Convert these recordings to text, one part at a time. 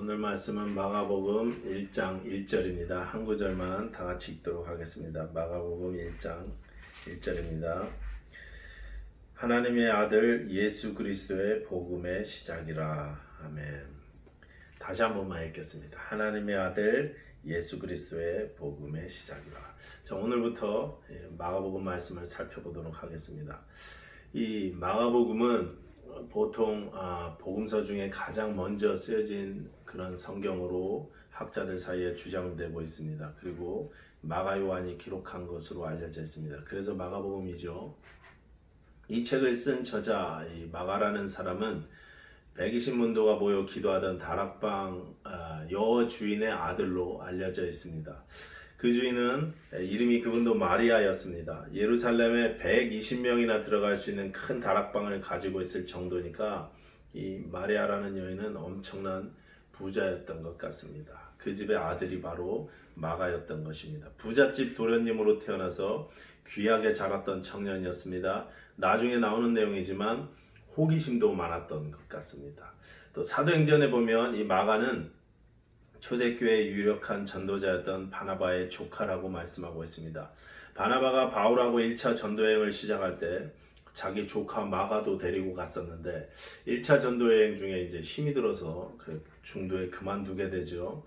오늘 말씀은 마가복음 1장 1절입니다. 한 구절만 다 같이 읽도록 하겠습니다. 마가복음 1장 1절입니다. 하나님의 아들 예수 그리스도의 복음의 시작이라. 아멘. 다시 한 번만 읽겠습니다. 하나님의 아들 예수 그리스도의 복음의 시작이라. 자, 오늘부터 예, 마가복음 말씀을 살펴보도록 하겠습니다. 이 마가복음은 보통 아, 복음서 중에 가장 먼저 쓰여진 그런 성경으로 학자들 사이에 주장되고 있습니다. 그리고 마가 요한이 기록한 것으로 알려져 있습니다. 그래서 마가복음이죠. 이 책을 쓴 저자 이 마가라는 사람은 120문도가 모여 기도하던 다락방 아, 여주인의 아들로 알려져 있습니다. 그 주인은 이름이 그분도 마리아였습니다. 예루살렘에 120명이나 들어갈 수 있는 큰 다락방을 가지고 있을 정도니까 이 마리아라는 여인은 엄청난 부자였던 것 같습니다. 그 집의 아들이 바로 마가였던 것입니다. 부잣집 도련님으로 태어나서 귀하게 자랐던 청년이었습니다. 나중에 나오는 내용이지만 호기심도 많았던 것 같습니다. 또 사도행전에 보면 이 마가는 초대교회의 유력한 전도자였던 바나바의 조카라고 말씀하고 있습니다. 바나바가 바울하고 1차 전도여행을 시작할 때 자기 조카 마가도 데리고 갔었는데 1차 전도여행 중에 이제 힘이 들어서 그 중도에 그만두게 되죠.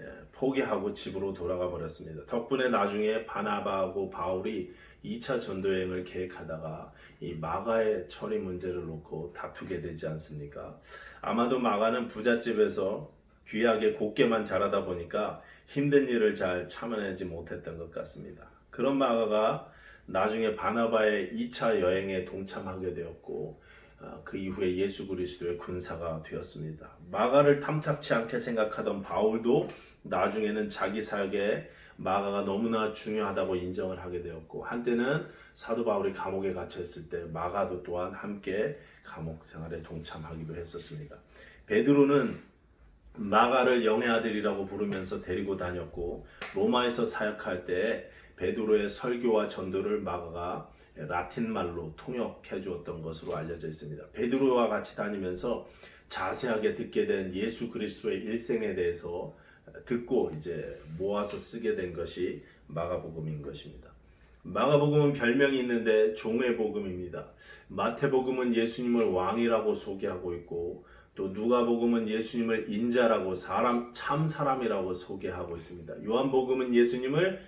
예, 포기하고 집으로 돌아가 버렸습니다. 덕분에 나중에 바나바하고 바울이 2차 전도여행을 계획하다가 이 마가의 처리 문제를 놓고 다투게 되지 않습니까? 아마도 마가는 부잣집에서 귀하게 곱게만 자라다 보니까 힘든 일을 잘 참아내지 못했던 것 같습니다. 그런 마가가 나중에 바나바의 2차 여행에 동참하게 되었고 어, 그 이후에 예수 그리스도의 군사가 되었습니다. 마가를 탐탁치 않게 생각하던 바울도 나중에는 자기 사역에 마가가 너무나 중요하다고 인정을 하게 되었고 한때는 사도 바울이 감옥에 갇혀 있을 때 마가도 또한 함께 감옥 생활에 동참하기도 했었습니다. 베드로는 마가를 영의 아들이라고 부르면서 데리고 다녔고 로마에서 사역할 때 베드로의 설교와 전도를 마가가 라틴 말로 통역해 주었던 것으로 알려져 있습니다. 베드로와 같이 다니면서 자세하게 듣게 된 예수 그리스도의 일생에 대해서 듣고 이제 모아서 쓰게 된 것이 마가복음인 것입니다. 마가복음은 별명이 있는데 종의 복음입니다. 마태복음은 예수님을 왕이라고 소개하고 있고 또 누가복음은 예수님을 인자라고 사람 참 사람이라고 소개하고 있습니다. 요한복음은 예수님을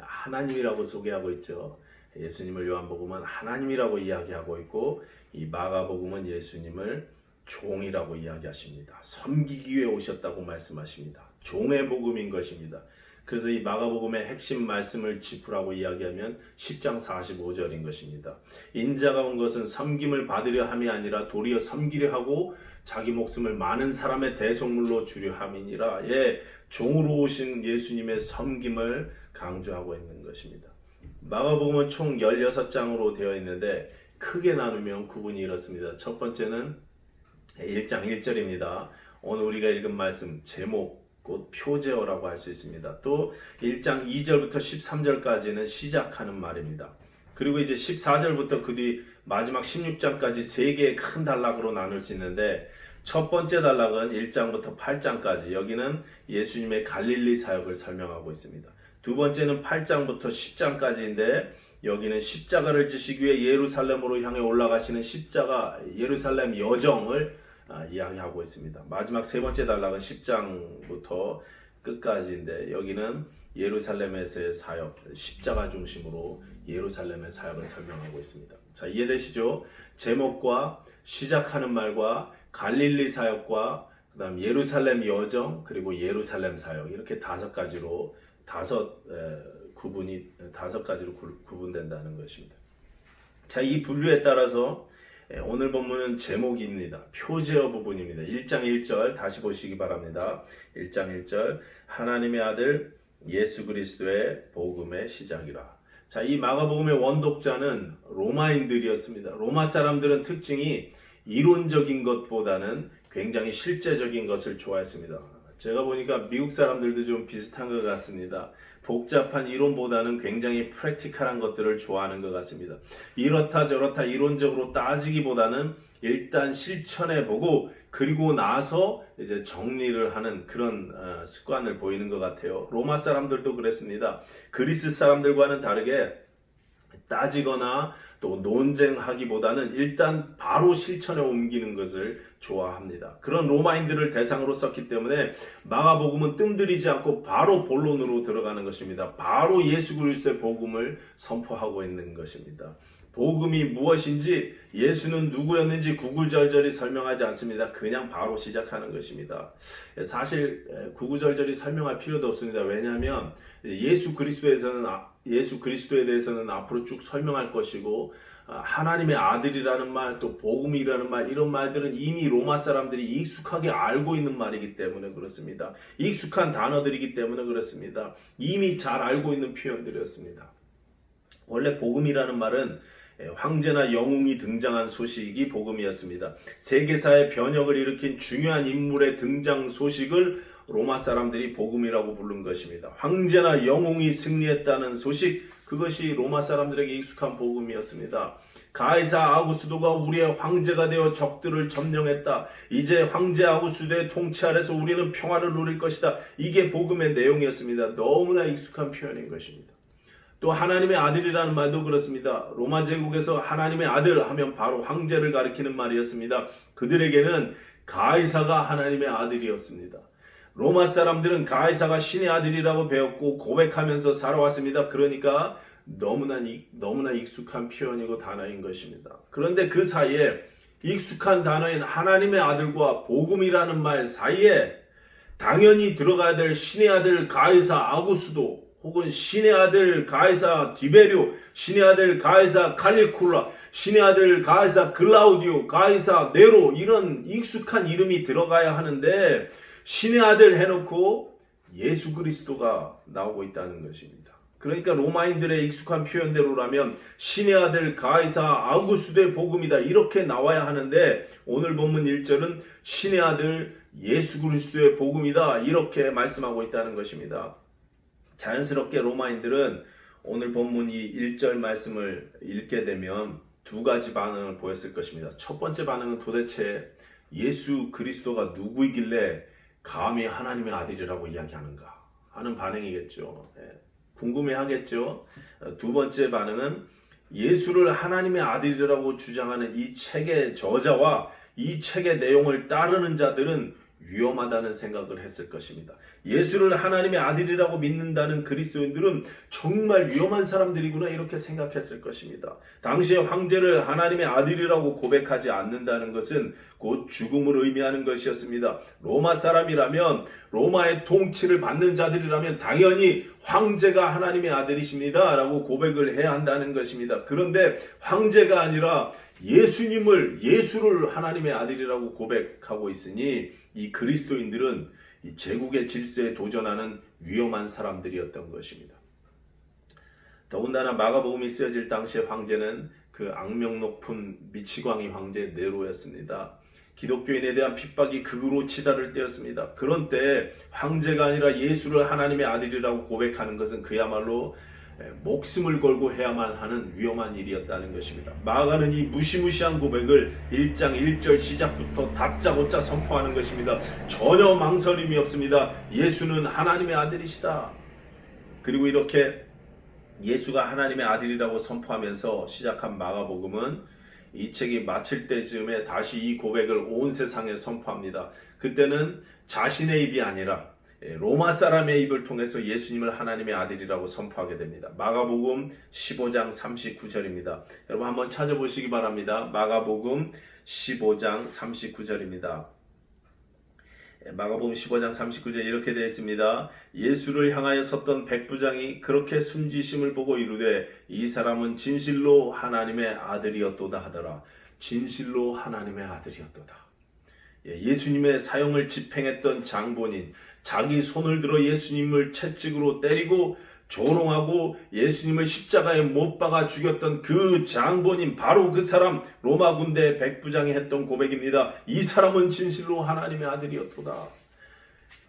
하나님이라고 소개하고 있죠. 예수님을 요한복음은 하나님이라고 이야기하고 있고 이 마가복음은 예수님을 종이라고 이야기하십니다. 섬기기 위해 오셨다고 말씀하십니다. 종의 복음인 것입니다. 그래서 이 마가복음의 핵심 말씀을 짚으라고 이야기하면 10장 45절인 것입니다. 인자가 온 것은 섬김을 받으려 함이 아니라 도리어 섬기려 하고 자기 목숨을 많은 사람의 대속물로 주려 함이니라. 예, 종으로 오신 예수님의 섬김을 강조하고 있는 것입니다. 마가복음은 총 16장으로 되어 있는데 크게 나누면 구분이 이렇습니다. 첫 번째는 1장 1절입니다. 오늘 우리가 읽은 말씀 제목 곧 표제어라고 할 수 있습니다. 또 1장 2절부터 13절까지는 시작하는 말입니다. 그리고 이제 14절부터 그 뒤 마지막 16장까지 세 개의 큰 단락으로 나눌 수 있는데 첫 번째 단락은 1장부터 8장까지 여기는 예수님의 갈릴리 사역을 설명하고 있습니다. 두 번째는 8장부터 10장까지인데 여기는 십자가를 지시기 위해 예루살렘으로 향해 올라가시는 십자가 예루살렘 여정을 아, 이야기하고 있습니다. 마지막 세 번째 단락은 10장부터 끝까지인데 여기는 예루살렘에서의 사역, 십자가 중심으로 예루살렘의 사역을 설명하고 있습니다. 자, 이해되시죠? 제목과 시작하는 말과 갈릴리 사역과 그다음 예루살렘 여정 그리고 예루살렘 사역 이렇게 다섯 가지로 다섯 에, 구분이 다섯 가지로 구, 구분된다는 것입니다. 자, 이 분류에 따라서 예, 오늘 본문은 제목입니다. 표제어 부분입니다. 1장 1절 다시 보시기 바랍니다. 1장 1절 하나님의 아들 예수 그리스도의 복음의 시작이라. 자, 이 마가복음의 원독자는 로마인들이었습니다. 로마 사람들은 특징이 이론적인 것보다는 굉장히 실제적인 것을 좋아했습니다. 제가 보니까 미국 사람들도 좀 비슷한 것 같습니다. 복잡한 이론보다는 굉장히 프랙티컬한 것들을 좋아하는 것 같습니다. 이렇다 저렇다 이론적으로 따지기보다는 일단 실천해 보고 그리고 나서 이제 정리를 하는 그런 어, 습관을 보이는 것 같아요. 로마 사람들도 그랬습니다. 그리스 사람들과는 다르게 따지거나 또 논쟁하기보다는 일단 바로 실천에 옮기는 것을 좋아합니다. 그런 로마인들을 대상으로 썼기 때문에 마가복음은 뜸들이지 않고 바로 본론으로 들어가는 것입니다. 바로 예수 그리스도의 복음을 선포하고 있는 것입니다. 복음이 무엇인지 예수는 누구였는지 구구절절히 설명하지 않습니다. 그냥 바로 시작하는 것입니다. 사실 구구절절히 설명할 필요도 없습니다. 왜냐하면 예수 그리스도에서는 예수 그리스도에 대해서는 앞으로 쭉 설명할 것이고 하나님의 아들이라는 말, 또 복음이라는 말, 이런 말들은 이미 로마 사람들이 익숙하게 알고 있는 말이기 때문에 그렇습니다. 익숙한 단어들이기 때문에 그렇습니다. 이미 잘 알고 있는 표현들이었습니다. 원래 복음이라는 말은 황제나 영웅이 등장한 소식이 복음이었습니다. 세계사의 변혁을 일으킨 중요한 인물의 등장 소식을 로마 사람들이 복음이라고 부른 것입니다. 황제나 영웅이 승리했다는 소식, 그것이 로마 사람들에게 익숙한 복음이었습니다. 가이사 아구스도가 우리의 황제가 되어 적들을 점령했다. 이제 황제 아구스도의 통치 아래서 우리는 평화를 누릴 것이다. 이게 복음의 내용이었습니다. 너무나 익숙한 표현인 것입니다. 또 하나님의 아들이라는 말도 그렇습니다. 로마 제국에서 하나님의 아들 하면 바로 황제를 가리키는 말이었습니다. 그들에게는 가이사가 하나님의 아들이었습니다. 로마 사람들은 가이사가 신의 아들이라고 배웠고 고백하면서 살아왔습니다. 그러니까 너무나 너무나 익숙한 표현이고 단어인 것입니다. 그런데 그 사이에 익숙한 단어인 하나님의 아들과 복음이라는 말 사이에 당연히 들어가야 될 신의 아들 가이사 아구스도 혹은 신의 아들 가이사 디베리오, 신의 아들 가이사 칼리쿨라, 신의 아들 가이사 글라우디오, 가이사 네로 이런 익숙한 이름이 들어가야 하는데 신의 아들 해놓고 예수 그리스도가 나오고 있다는 것입니다. 그러니까 로마인들의 익숙한 표현대로라면 신의 아들 가이사 아우구스도의 복음이다 이렇게 나와야 하는데 오늘 본문 1절은 신의 아들 예수 그리스도의 복음이다 이렇게 말씀하고 있다는 것입니다. 자연스럽게 로마인들은 오늘 본문 이 1절 말씀을 읽게 되면 두 가지 반응을 보였을 것입니다. 첫 번째 반응은 도대체 예수 그리스도가 누구이길래 감히 하나님의 아들이라고 이야기하는가 하는 반응이겠죠. 예, 궁금해 하겠죠. 두 번째 반응은 예수를 하나님의 아들이라고 주장하는 이 책의 저자와 이 책의 내용을 따르는 자들은 위험하다는 생각을 했을 것입니다. 예수를 하나님의 아들이라고 믿는다는 그리스도인들은 정말 위험한 사람들이구나 이렇게 생각했을 것입니다. 당시에 황제를 하나님의 아들이라고 고백하지 않는다는 것은 곧 죽음을 의미하는 것이었습니다. 로마 사람이라면 로마의 통치를 받는 자들이라면 당연히 황제가 하나님의 아들이십니다. 라고 고백을 해야 한다는 것입니다. 그런데 황제가 아니라 예수님을 예수를 하나님의 아들이라고 고백하고 있으니 이 그리스도인들은 이 제국의 질서에 도전하는 위험한 사람들이었던 것입니다. 더군다나 마가복음이 쓰여질 당시의 황제는 그 악명 높은 미치광이 황제 네로였습니다. 기독교인에 대한 핍박이 극으로 치달을 때였습니다. 그런 때 황제가 아니라 예수를 하나님의 아들이라고 고백하는 것은 그야말로 예, 목숨을 걸고 해야만 하는 위험한 일이었다는 것입니다. 마가는 이 무시무시한 고백을 1장 1절 시작부터 다짜고짜 선포하는 것입니다. 전혀 망설임이 없습니다. 예수는 하나님의 아들이시다. 그리고 이렇게 예수가 하나님의 아들이라고 선포하면서 시작한 마가복음은 이 책이 마칠 때쯤에 다시 이 고백을 온 세상에 선포합니다. 그때는 자신의 입이 아니라 예, 로마 사람의 입을 통해서 예수님을 하나님의 아들이라고 선포하게 됩니다. 마가복음 15장 39절입니다. 여러분 한번 찾아보시기 바랍니다. 마가복음 15장 39절입니다. 예, 마가복음 15장 39절 이렇게 되어 있습니다. 예수를 향하여 섰던 백부장이 그렇게 숨지심을 보고 이르되 이 사람은 진실로 하나님의 아들이었도다 하더라. 진실로 하나님의 아들이었도다. 예, 예수님의 사형을 집행했던 장본인 자기 손을 들어 예수님을 채찍으로 때리고 조롱하고 예수님을 십자가에 못 박아 죽였던 그 장본인 바로 그 사람 로마 군대 백부장이 했던 고백입니다. 이 사람은 진실로 하나님의 아들이었도다.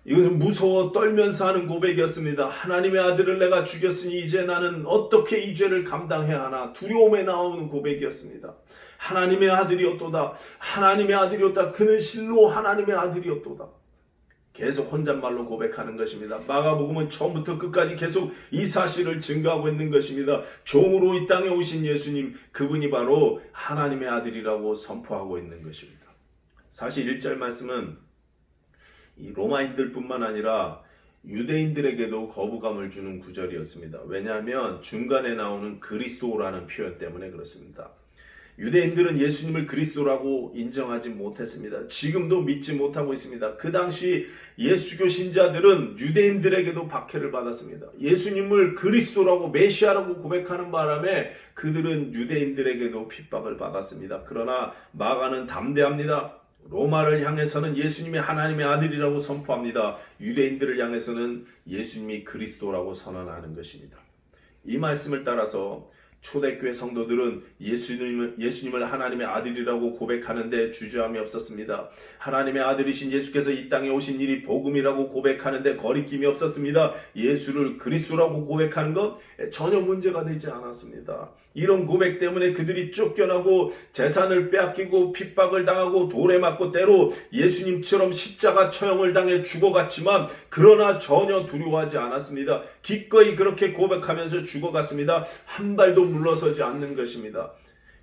이것은 무서워 떨면서 하는 고백이었습니다. 하나님의 아들을 내가 죽였으니 이제 나는 어떻게 이 죄를 감당해야 하나 두려움에 나오는 고백이었습니다. 하나님의 아들이었도다. 하나님의 아들이었다. 그는 실로 하나님의 아들이었도다. 계속 혼잣말로 고백하는 것입니다. 마가복음은 처음부터 끝까지 계속 이 사실을 증거하고 있는 것입니다. 종으로 이 땅에 오신 예수님, 그분이 바로 하나님의 아들이라고 선포하고 있는 것입니다. 사실 1절 말씀은 이 로마인들뿐만 아니라 유대인들에게도 거부감을 주는 구절이었습니다. 왜냐하면 중간에 나오는 그리스도라는 표현 때문에 그렇습니다. 유대인들은 예수님을 그리스도라고 인정하지 못했습니다. 지금도 믿지 못하고 있습니다. 그 당시 예수교 신자들은 유대인들에게도 박해를 받았습니다. 예수님을 그리스도라고 메시아라고 고백하는 바람에 그들은 유대인들에게도 핍박을 받았습니다. 그러나 마가는 담대합니다. 로마를 향해서는 예수님이 하나님의 아들이라고 선포합니다. 유대인들을 향해서는 예수님이 그리스도라고 선언하는 것입니다. 이 말씀을 따라서 초대교회 성도들은 예수님을, 예수님을 하나님의 아들이라고 고백하는데 주저함이 없었습니다. 하나님의 아들이신 예수께서 이 땅에 오신 일이 복음이라고 고백하는데 거리낌이 없었습니다. 예수를 그리스도라고 고백하는 것 전혀 문제가 되지 않았습니다. 이런 고백 때문에 그들이 쫓겨나고 재산을 빼앗기고 핍박을 당하고 돌에 맞고 때로 예수님처럼 십자가 처형을 당해 죽어갔지만 그러나 전혀 두려워하지 않았습니다. 기꺼이 그렇게 고백하면서 죽어갔습니다. 한 발도 물러서지 않는 것입니다.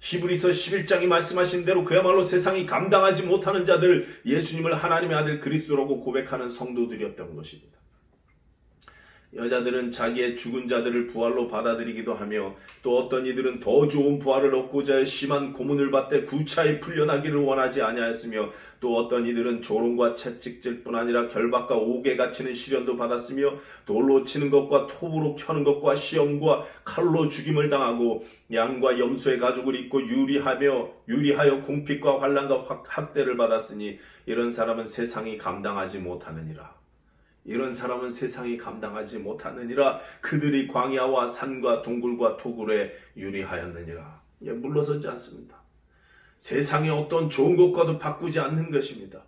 히브리서 11장이 말씀하신 대로 그야말로 세상이 감당하지 못하는 자들 예수님을 하나님의 아들 그리스도라고 고백하는 성도들이었던 것입니다. 여자들은 자기의 죽은 자들을 부활로 받아들이기도 하며 또 어떤 이들은 더 좋은 부활을 얻고자 심한 고문을 받되 구차히 풀려나기를 원하지 아니하였으며 또 어떤 이들은 조롱과 채찍질뿐 아니라 결박과 옥에 갇히는 시련도 받았으며 돌로 치는 것과 톱으로 켜는 것과 시험과 칼로 죽임을 당하고 양과 염소의 가죽을 입고 유리하며 유리하여 궁핍과 환란과 학대를 받았으니 이런 사람은 세상이 감당하지 못하느니라. 이런 사람은 세상이 감당하지 못하느니라 그들이 광야와 산과 동굴과 토굴에 유리하였느니라. 예, 물러서지 않습니다. 세상의 어떤 좋은 것과도 바꾸지 않는 것입니다.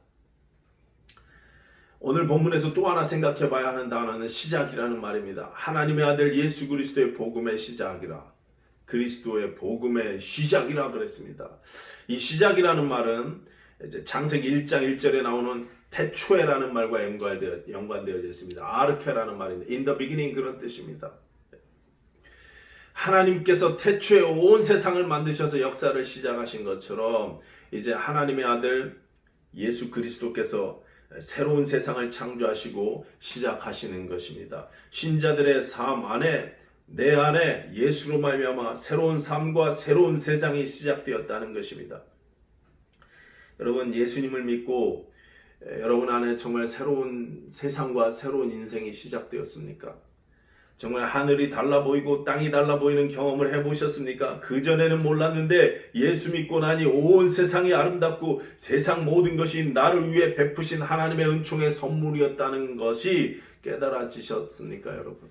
오늘 본문에서 또 하나 생각해 봐야 하는 단어는 시작이라는 말입니다. 하나님의 아들 예수 그리스도의 복음의 시작이라. 그리스도의 복음의 시작이라 그랬습니다. 이 시작이라는 말은 이제 장세기 1장 1절에 나오는 태초에라는 말과 연관되어, 연관되어져 있습니다. 아르케라는 말입니다. In the beginning 그런 뜻입니다. 하나님께서 태초에 온 세상을 만드셔서 역사를 시작하신 것처럼 이제 하나님의 아들 예수 그리스도께서 새로운 세상을 창조하시고 시작하시는 것입니다. 신자들의 삶 안에 내 안에 예수로 말미암아 새로운 삶과 새로운 세상이 시작되었다는 것입니다. 여러분 예수님을 믿고 여러분 안에 정말 새로운 세상과 새로운 인생이 시작되었습니까? 정말 하늘이 달라 보이고 땅이 달라 보이는 경험을 해보셨습니까? 그전에는 몰랐는데 예수 믿고 나니 온 세상이 아름답고 세상 모든 것이 나를 위해 베푸신 하나님의 은총의 선물이었다는 것이 깨달아지셨습니까, 여러분?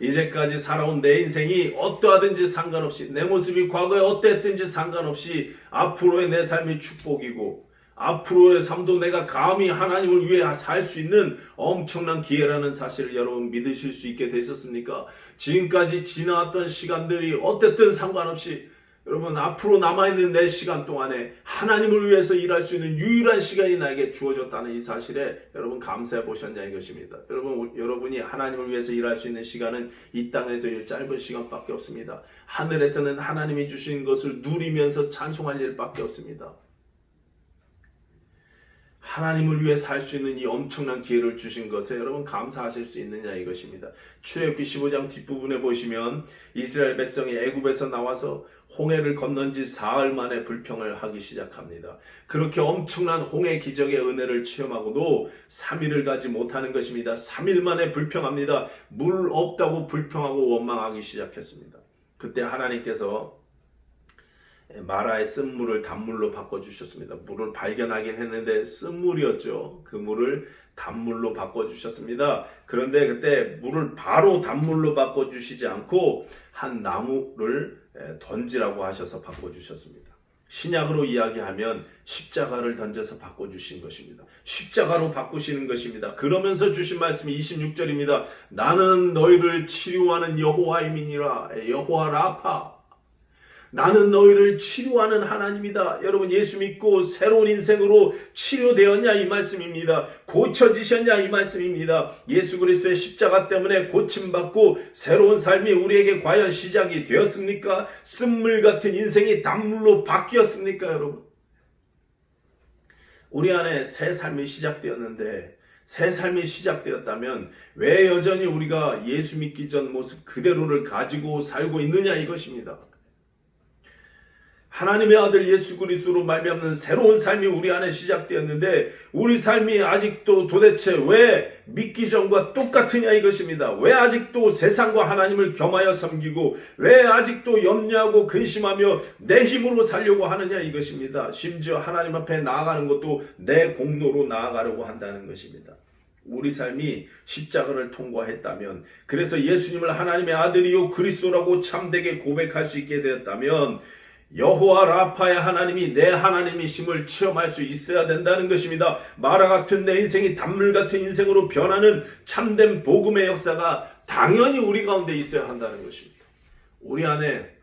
이제까지 살아온 내 인생이 어떠하든지 상관없이 내 모습이 과거에 어땠든지 상관없이 앞으로의 내 삶이 축복이고 앞으로의 삶도 내가 감히 하나님을 위해 살 수 있는 엄청난 기회라는 사실을 여러분 믿으실 수 있게 되셨습니까? 지금까지 지나왔던 시간들이 어땠든 상관없이 여러분 앞으로 남아있는 내 시간 동안에 하나님을 위해서 일할 수 있는 유일한 시간이 나에게 주어졌다는 이 사실에 여러분 감사해 보셨냐 이것입니다. 여러분 여러분이 하나님을 위해서 일할 수 있는 시간은 이 땅에서 이 짧은 시간밖에 없습니다. 하늘에서는 하나님이 주신 것을 누리면서 찬송할 일밖에 없습니다. 하나님을 위해 살 수 있는 이 엄청난 기회를 주신 것에 여러분 감사하실 수 있느냐 이것입니다. 출애굽기 15장 뒷부분에 보시면 이스라엘 백성이 애굽에서 나와서 홍해를 건넌 지 사흘 만에 불평을 하기 시작합니다. 그렇게 엄청난 홍해 기적의 은혜를 체험하고도 3일을 가지 못하는 것입니다. 3일 만에 불평합니다. 물 없다고 불평하고 원망하기 시작했습니다. 그때 하나님께서 마라의 쓴물을 단물로 바꿔주셨습니다. 물을 발견하긴 했는데 쓴물이었죠. 그 물을 단물로 바꿔주셨습니다. 그런데 그때 물을 바로 단물로 바꿔주시지 않고 한 나무를 던지라고 하셔서 바꿔주셨습니다. 신약으로 이야기하면 십자가를 던져서 바꿔주신 것입니다. 십자가로 바꾸시는 것입니다. 그러면서 주신 말씀이 26절입니다. 나는 너희를 치료하는 여호와임이니라 여호와 라파 나는 너희를 치료하는 하나님이다. 여러분 예수 믿고 새로운 인생으로 치료되었냐 이 말씀입니다. 고쳐지셨냐 이 말씀입니다. 예수 그리스도의 십자가 때문에 고침받고 새로운 삶이 우리에게 과연 시작이 되었습니까? 쓴물 같은 인생이 단물로 바뀌었습니까, 여러분? 우리 안에 새 삶이 시작되었는데 새 삶이 시작되었다면 왜 여전히 우리가 예수 믿기 전 모습 그대로를 가지고 살고 있느냐 이것입니다. 하나님의 아들 예수 그리스도로 말미암는 새로운 삶이 우리 안에 시작되었는데 우리 삶이 아직도 도대체 왜 믿기 전과 똑같으냐 이것입니다. 왜 아직도 세상과 하나님을 겸하여 섬기고 왜 아직도 염려하고 근심하며 내 힘으로 살려고 하느냐 이것입니다. 심지어 하나님 앞에 나아가는 것도 내 공로로 나아가려고 한다는 것입니다. 우리 삶이 십자가를 통과했다면 그래서 예수님을 하나님의 아들이요 그리스도라고 참되게 고백할 수 있게 되었다면 여호와 라파의 하나님이 내 하나님이심을 체험할 수 있어야 된다는 것입니다. 마라 같은 내 인생이 단물 같은 인생으로 변하는 참된 복음의 역사가 당연히 우리 가운데 있어야 한다는 것입니다. 우리 안에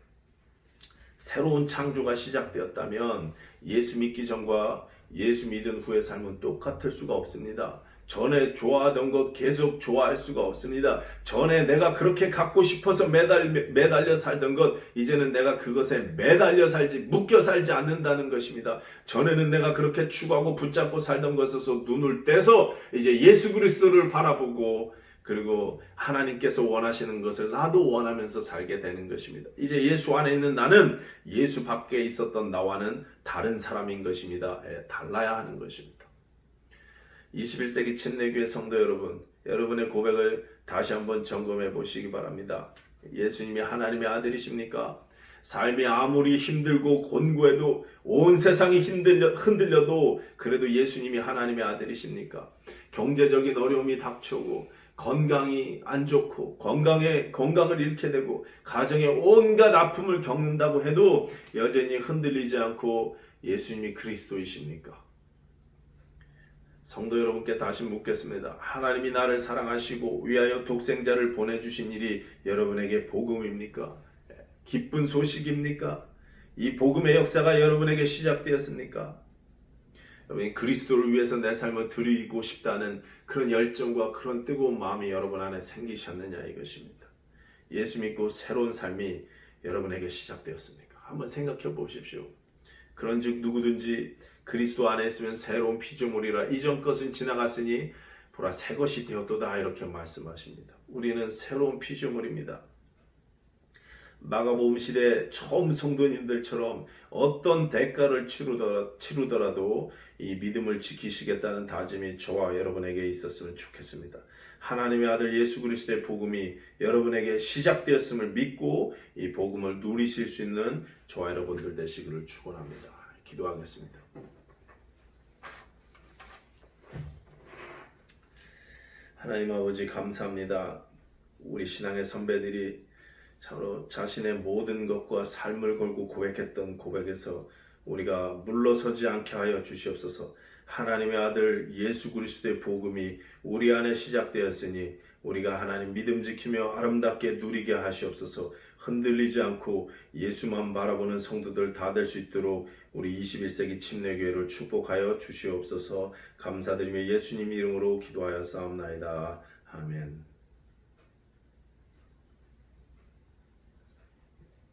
새로운 창조가 시작되었다면 예수 믿기 전과 예수 믿은 후의 삶은 똑같을 수가 없습니다. 전에 좋아하던 것 계속 좋아할 수가 없습니다. 전에 내가 그렇게 갖고 싶어서 매달, 매달려 살던 것, 이제는 내가 그것에 매달려 살지, 묶여 살지 않는다는 것입니다. 전에는 내가 그렇게 추구하고 붙잡고 살던 것에서 눈을 떼서 이제 예수 그리스도를 바라보고 그리고 하나님께서 원하시는 것을 나도 원하면서 살게 되는 것입니다. 이제 예수 안에 있는 나는 예수 밖에 있었던 나와는 다른 사람인 것입니다. 예, 달라야 하는 것입니다. 21세기 침례교회 성도 여러분, 여러분의 고백을 다시 한번 점검해 보시기 바랍니다. 예수님이 하나님의 아들이십니까? 삶이 아무리 힘들고 곤고해도 온 세상이 흔들려, 흔들려도 그래도 예수님이 하나님의 아들이십니까? 경제적인 어려움이 닥쳐오고 건강이 안 좋고 건강에 건강을 잃게 되고 가정에 온갖 아픔을 겪는다고 해도 여전히 흔들리지 않고 예수님이 그리스도이십니까? 성도 여러분께 다시 묻겠습니다. 하나님이 나를 사랑하시고 위하여 독생자를 보내주신 일이 여러분에게 복음입니까? 기쁜 소식입니까? 이 복음의 역사가 여러분에게 시작되었습니까? 여러분이 그리스도를 위해서 내 삶을 드리고 싶다는 그런 열정과 그런 뜨거운 마음이 여러분 안에 생기셨느냐 이것입니다. 예수 믿고 새로운 삶이 여러분에게 시작되었습니까? 한번 생각해 보십시오. 그런즉 누구든지 그리스도 안에 있으면 새로운 피조물이라 이전 것은 지나갔으니 보라 새 것이 되었도다 이렇게 말씀하십니다. 우리는 새로운 피조물입니다. 마가복음 시대 처음 성도님들처럼 어떤 대가를 치르더라, 치르더라 도 이 믿음을 지키시겠다는 다짐이 저와 여러분에게 있었으면 좋겠습니다. 하나님의 아들 예수 그리스도의 복음이 여러분에게 시작되었음을 믿고 이 복음을 누리실 수 있는 저와 여러분들 되시기를 축원합니다. 기도하겠습니다. 하나님 아버지 감사합니다. 우리 신앙의 선배들이 참으로 자신의 모든 것과 삶을 걸고 고백했던 고백에서 우리가 물러서지 않게 하여 주시옵소서. 하나님의 아들 예수 그리스도의 복음이 우리 안에 시작되었으니 우리가 하나님 믿음 지키며 아름답게 누리게 하시옵소서. 흔들리지 않고 예수만 바라보는 성도들 다 될 수 있도록 우리 21세기 침례교회를 축복하여 주시옵소서. 감사드리며 예수님 이름으로 기도하여 싸움나이다. 아멘.